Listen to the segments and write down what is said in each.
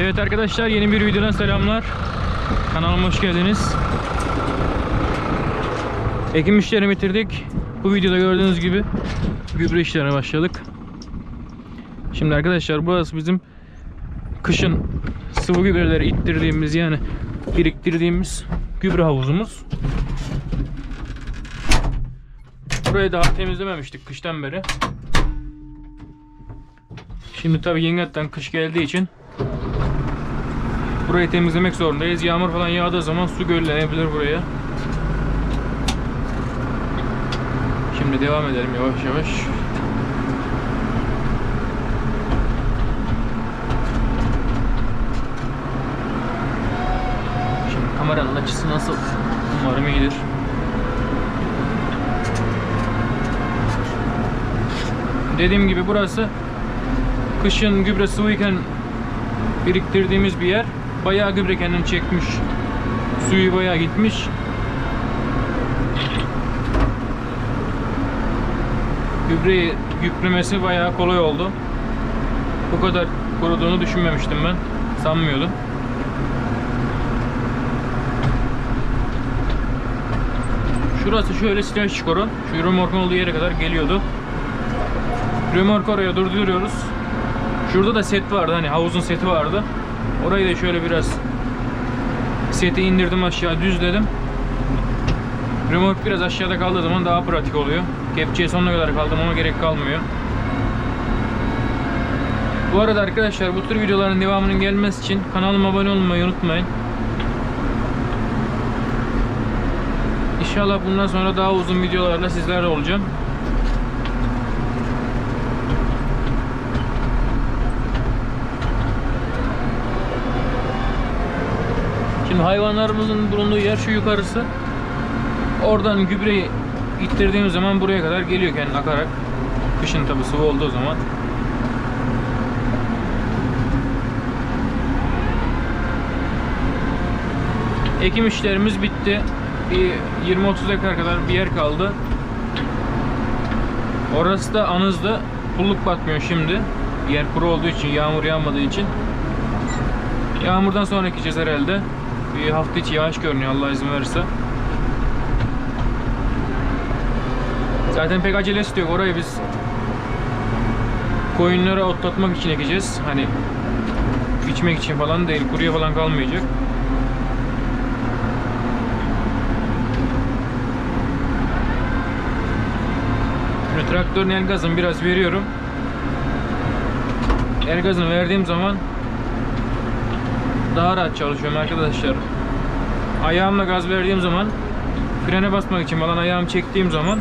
Evet arkadaşlar yeni bir videodan selamlar. Kanalıma hoş geldiniz. Ekim işlerini bitirdik. Bu videoda gördüğünüz gibi gübre işlerine başladık. Şimdi arkadaşlar burası bizim kışın sıvı gübreleri ittirdiğimiz yani biriktirdiğimiz gübre havuzumuz. Burayı daha temizlememiştik kıştan beri. Şimdi tabi yengetten kış geldiği için burayı temizlemek zorundayız. Yağmur falan yağdığı zaman su göllenebilir buraya. Şimdi devam edelim yavaş yavaş. Şimdi kameranın açısı nasıl? Umarım iyidir. Dediğim gibi burası kışın gübre sıvıyken biriktirdiğimiz bir yer. Bayağı gübre kendini çekmiş. Suyu bayağı gitmiş. Gübreyi yüklemesi bayağı kolay oldu. Bu kadar kuruduğunu düşünmemiştim ben. Sanmıyordum. Şurası şöyle silah çikoru. Şu römorkun olduğu yere kadar geliyordu. Römork oraya durduruyoruz. Şurada da set vardı hani havuzun seti vardı. Orayı da şöyle biraz seti indirdim aşağı düzledim. Römork biraz aşağıda kaldığı zaman daha pratik oluyor. Kepçeye sonuna kadar kaldırmama gerek kalmıyor. Bu arada arkadaşlar bu tür videoların devamının gelmesi için kanalıma abone olmayı unutmayın. İnşallah bundan sonra daha uzun videolarla sizlerle olacağım. Şimdi hayvanlarımızın bulunduğu yer şu yukarısı. Oradan gübreyi ittirdiğimiz zaman buraya kadar geliyor kendi akarak. Kışın tabi sıvı olduğu zaman. Ekim işlerimiz bitti. Bir 20-30 dekar kadar bir yer kaldı. Orası da anızda. Pulluk batmıyor şimdi. Yer kuru olduğu için, yağmur yağmadığı için. Yağmurdan sonra ekeceğiz herhalde. Bir hafta içi yağış görünüyor Allah izin verirse. Zaten pek acelesi yok. Orayı biz koyunlara otlatmak için ekeceğiz. Hani içmek için falan değil. Kuruya falan kalmayacak. Şimdi traktörün el gazını biraz veriyorum. El gazını verdiğim zaman daha rahat çalışıyorum arkadaşlar. Ayağımla gaz verdiğim zaman frene basmak için falan ayağımı çektiğim zaman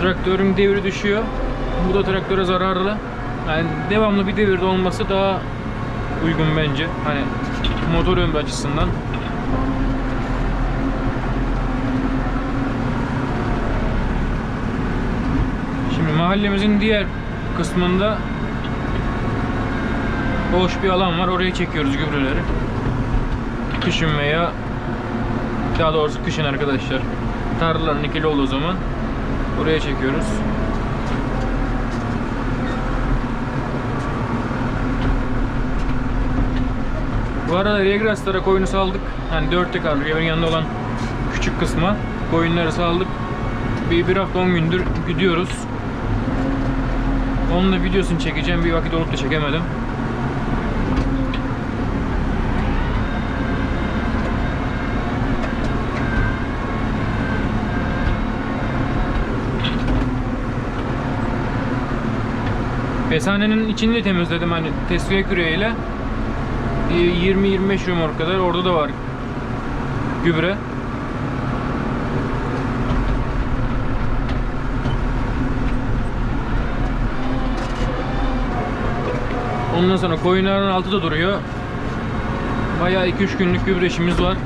traktörün devri düşüyor. Bu da traktöre zararlı. Yani devamlı bir devirde olması daha uygun bence. Hani motor ömrü açısından. Şimdi mahallemizin diğer kısmında boş bir alan var. Oraya çekiyoruz gübreleri. Kışın veya daha doğrusu kışın arkadaşlar. Tarlaların ikili olduğu zaman buraya çekiyoruz. Bu arada Regras'lara koyunu saldık. Hani 4 tekar evin yanında olan küçük kısma koyunları saldık. Bir, bir hafta 10 gündür gidiyoruz. Onun da videosunu çekeceğim. Bir vakit olup da çekemedim. Besanenin içini de temizledim hani tesviye küreğiyle. 20-25 römork kadar orada da var gübre. Ondan sonra koyunların altı da duruyor. Bayağı 2-3 günlük gübre işimiz var.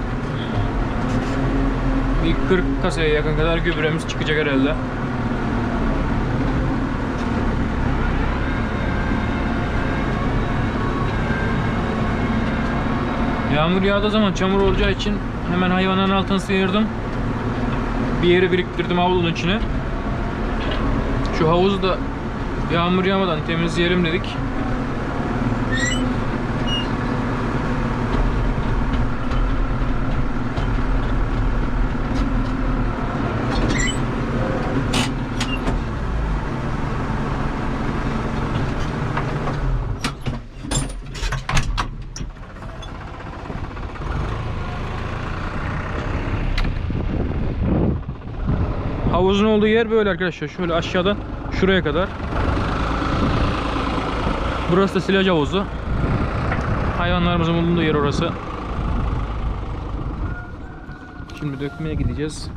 Bir 40 kasaya yakın kadar gübremiz çıkacak herhalde. Yağmur yağdığı zaman çamur olacağı için hemen hayvanların altını sıyırdım. Bir yere biriktirdim havlunun içine. Şu havuzu da yağmur yağmadan temizleyelim dedik. Havuzun olduğu yer böyle arkadaşlar. Şöyle aşağıdan şuraya kadar. Burası da silaj havuzu. Hayvanlarımızın bulunduğu yer orası. Şimdi dökmeye gideceğiz.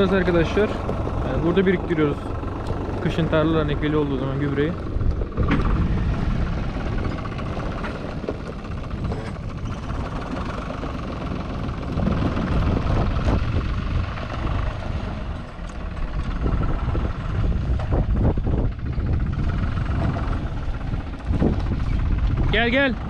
Burası arkadaşlar. Yani burada biriktiriyoruz. Kışın tarlaların ekeli olduğu zaman gübreyi. Gel gel.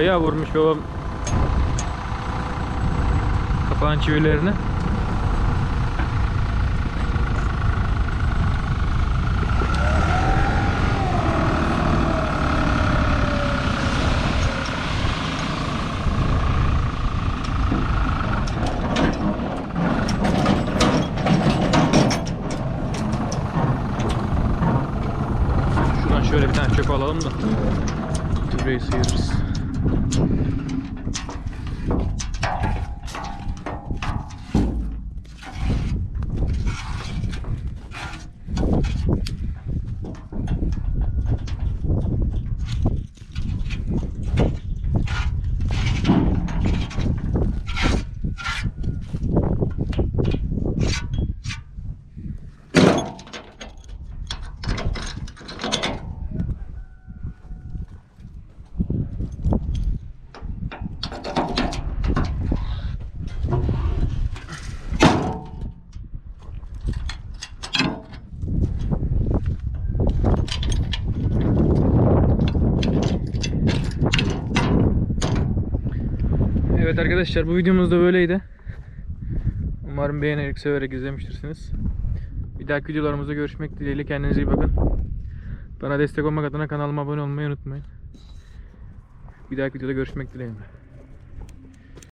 Bayağı vurmuş babam. Kapağın çivilerini. そうね。Arkadaşlar bu videomuz da böyleydi. Umarım beğenerek severek izlemiştirsiniz. Bir dahaki videolarımızda görüşmek dileğiyle kendinize iyi bakın. Bana destek olmak adına kanalıma abone olmayı unutmayın. Bir dahaki videoda görüşmek dileğiyle.